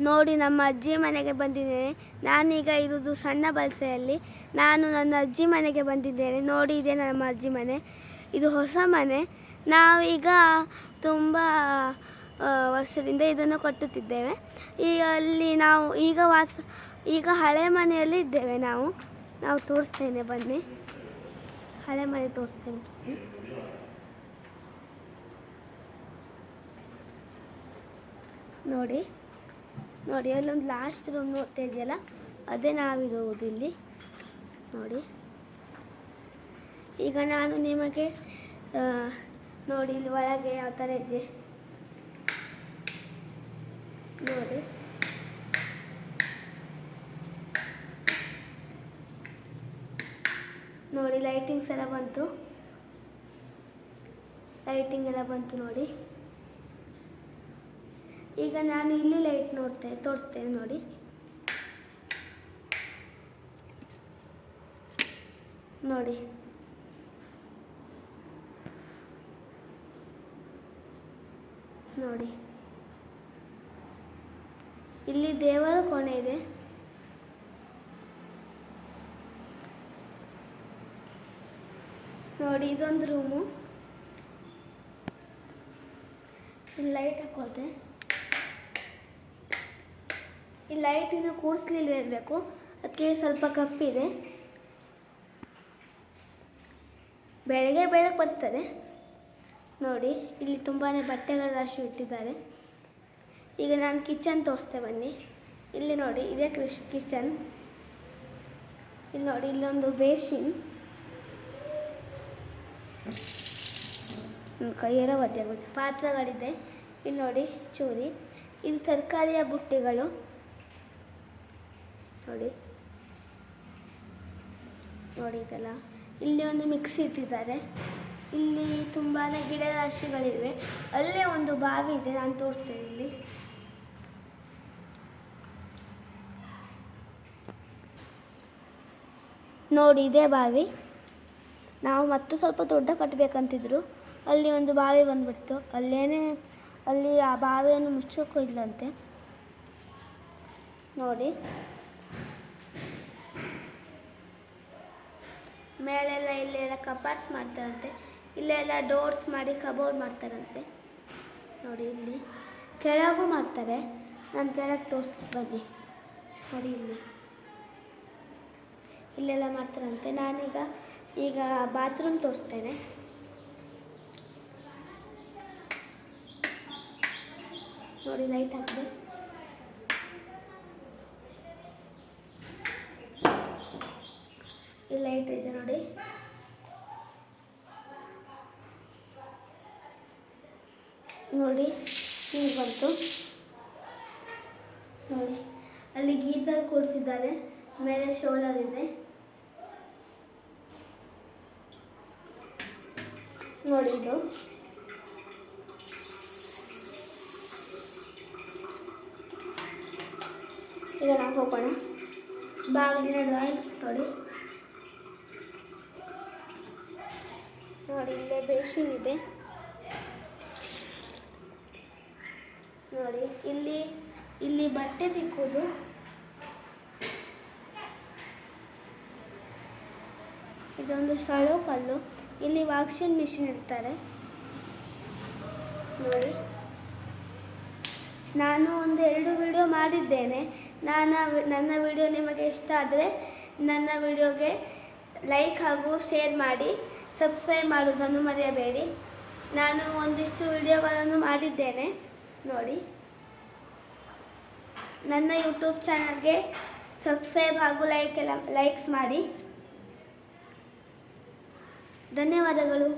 ನೋಡಿ ನಮ್ಮ ಅಜ್ಜಿ ಮನೆಗೆ ಬಂದಿದ್ದೇನೆ. ನಾನೀಗ ಇರುವುದು ಸಣ್ಣ ಬಲ್ಸೆಯಲ್ಲಿ. ನಾನು ನನ್ನ ಅಜ್ಜಿ ಮನೆಗೆ ಬಂದಿದ್ದೇನೆ. ನೋಡಿ, ಇದೆ ನಮ್ಮ ಅಜ್ಜಿ ಮನೆ. ಇದು ಹೊಸ ಮನೆ. ನಾವೀಗ ತುಂಬ ವರ್ಷದಿಂದ ಇದನ್ನು ಕಟ್ಟುತ್ತಿದ್ದೇವೆ. ಈ, ಅಲ್ಲಿ ನಾವು ಈಗ ವಾಸ, ಈಗ ಹಳೆ ಮನೆಯಲ್ಲಿ ಇದ್ದೇವೆ ನಾವು. ನಾವು ತೋರಿಸ್ತೇನೆ, ಬನ್ನಿ. ಹಳೆ ಮನೆ ತೋರಿಸ್ತೇನೆ. ನೋಡಿ. ನೋಡಿ ಅಲ್ಲೊಂದು ಲಾಸ್ಟ್ ರೂಮ್ ನೋಡ್ತಾ ಇದೆಯಲ್ಲ ಅದೇ ನಾವಿರುವುದು ಇಲ್ಲಿ. ನೋಡಿ. ಈಗ ನಾನು ನಿಮಗೆ ನೋಡಿ, ಇಲ್ಲಿ ಒಳಗೆ ಯಾವ ಥರ ಇದೆ. ನೋಡಿ. ನೋಡಿ ಲೈಟಿಂಗ್ಸ್ ಎಲ್ಲ ಬಂತು. ಲೈಟಿಂಗ್ ಎಲ್ಲ ಬಂತು ನೋಡಿ. ಈಗ ನಾನು ಇಲ್ಲಿ ಲೈಟ್ ನೋಡ್ತೆ, ತೋರಿಸ್ತೇನೆ ನೋಡಿ. ನೋಡಿ. ನೋಡಿ. ಇಲ್ಲಿ ದೇವರ ಕೋಣೆ ಇದೆ. ನೋಡಿ, ಇದೊಂದು ರೂಮು ಇಲ್ಲಿ ಲೈಟ್ ಹಾಕೊಳ್ತೆ. ಈ ಲೈಟ್ ಇನ್ನು ಕೂಡಿಸ್ಲಿಲ್ವ ಇರಬೇಕು. ಅದಕ್ಕೆ ಸ್ವಲ್ಪ ಕಪ್ಪಿದೆ ಬೆಳಗ್ಗೆ ಬೆಳಗ್ಗೆ ಬರ್ತದೆ. ನೋಡಿ, ಇಲ್ಲಿ ತುಂಬಾ ಬಟ್ಟೆಗಳ ರಾಶಿ ಇಟ್ಟಿದ್ದಾರೆ. ಈಗ ನಾನು ಕಿಚನ್ ತೋರಿಸ್ತೆ ಬನ್ನಿ. ಇಲ್ಲಿ ನೋಡಿ, ಇದೇ ಕ್ರಿಶ್ ಕಿಚನ್ ಇಲ್ಲಿ ನೋಡಿ, ಇಲ್ಲೊಂದು ಬೇಸಿನ್ ಕೈಯೆಲ್ಲ ಒದ್ದೆ ಆಗುತ್ತೆ ಪಾತ್ರೆಗಳಿದೆ. ಇಲ್ಲಿ ನೋಡಿ, ಚೂರಿ. ಇದು ತರಕಾರಿಯ ಬುಟ್ಟಿಗಳು. ನೋಡಿ. ನೋಡಿ ಇದೆಲ್ಲ. ಇಲ್ಲಿ ಒಂದು ಮಿಕ್ಸಿ ಇಟ್ಟಿದ್ದಾರೆ. ಇಲ್ಲಿ ತುಂಬಾ ಗಿಡ ರಾಶಿಗಳಿವೆ. ಅಲ್ಲೇ ಒಂದು ಬಾವಿ ಇದೆ, ನಾನು ತೋರಿಸ್ತೇನೆ ಇಲ್ಲಿ. ನೋಡಿ, ಇದೇ ಬಾವಿ. ನಾವು ಮತ್ತೆ ಸ್ವಲ್ಪ ದೊಡ್ಡ ಕಟ್ಟಬೇಕಂತಿದ್ರು ಅಲ್ಲಿ ಒಂದು ಬಾವಿ ಬಂದುಬಿಡ್ತು. ಅಲ್ಲೇನೆ, ಅಲ್ಲಿ ಆ ಬಾವಿಯನ್ನು ಮುಚ್ಚೋಕ್ಕೂ ಇಲ್ಲಂತೆ. ನೋಡಿ. ಮೇಲೆಲ್ಲ ಇಲ್ಲೆಲ್ಲ ಕಪಾಟ್ಸ್ ಮಾಡ್ತಾರಂತೆ. ಇಲ್ಲೆಲ್ಲ ಡೋರ್ಸ್ ಮಾಡಿ ಕಬೋರ್ಡ್ ಮಾಡ್ತಾರಂತೆ. ನೋಡಿ ಇಲ್ಲಿ. ಕೆಳಗೂ ಮಾಡ್ತಾರೆ. ನಾನು ಕೆಳಗೆ ತೋರಿಸ್ತೀನಿ ಬನ್ನಿ. ನೋಡಿ ಇಲ್ಲಿ. ಇಲ್ಲೆಲ್ಲ ಮಾಡ್ತಾರಂತೆ. ನಾನೀಗ ಈಗ ಬಾತ್ರೂಮ್ ತೋರಿಸ್ತೇನೆ. ನೋಡಿ ಲೈಟ್ ಹಾಕಿದೆ ಇಲ್ಲಿ ಲೈಟ್ ಇದೆ ನೋಡಿ. ನೋಡಿ, ಹೀಗೆ ಬಂತು. ನೋಡಿ, ಅಲ್ಲಿ ಗೀಸರ್ ಕೂಡಿಸಿದ್ದಾರೆ. ಮೇಲೆ ಶೋಲರ್ ಇದೆ. ನೋಡಿ ಇದು. ಈಗ ನಾವು ಹೋಗೋಣ. ಬಾಗಿಲಿನ ಡ್ರಾಯಿಂಗ್ಸ್ ನೋಡಿ ನೋಡಿ ಇಲ್ಲೇ ಬೇಸಿನ್ ಇದೆ. ನೋಡಿ, ಇಲ್ಲಿ ಇಲ್ಲಿ ಬಟ್ಟೆ ತಿಕ್ಕುವುದು. ಇದೊಂದು ಸಳು ಕಲ್ಲು ಇಲ್ಲಿ ವಾಕ್ಸಿನ್ ಮಿಷಿನ್ ಇರ್ತಾರೆ ನೋಡಿ. ನಾನು ಒಂದು ಎರಡು ವಿಡಿಯೋ ಮಾಡಿದ್ದೇನೆ. ನಾನು ನನ್ನ ವಿಡಿಯೋ ನಿಮಗೆ ಇಷ್ಟ ಆದರೆ ನನ್ನ ವಿಡಿಯೋಗೆ ಲೈಕ್ ಹಾಗೂ ಶೇರ್ ಮಾಡಿ. ಸಬ್ಸ್ಕ್ರೈಬ್ ಮಾಡೋದನ್ನು ಮರೆಯಬೇಡಿ. ನಾನು ಒಂದಿಷ್ಟು ವಿಡಿಯೋಗಳನ್ನು ಮಾಡಿದ್ದೇನೆ. ನೋಡಿ. ನನ್ನ ಯೂಟ್ಯೂಬ್ ಚಾನಲ್ಗೆ ಸಬ್ಸ್ಕ್ರೈಬ್ ಹಾಗೂ ಲೈಕ್ ಎಲ್ಲ ಲೈಕ್ಸ್ ಮಾಡಿ. ಧನ್ಯವಾದಗಳು.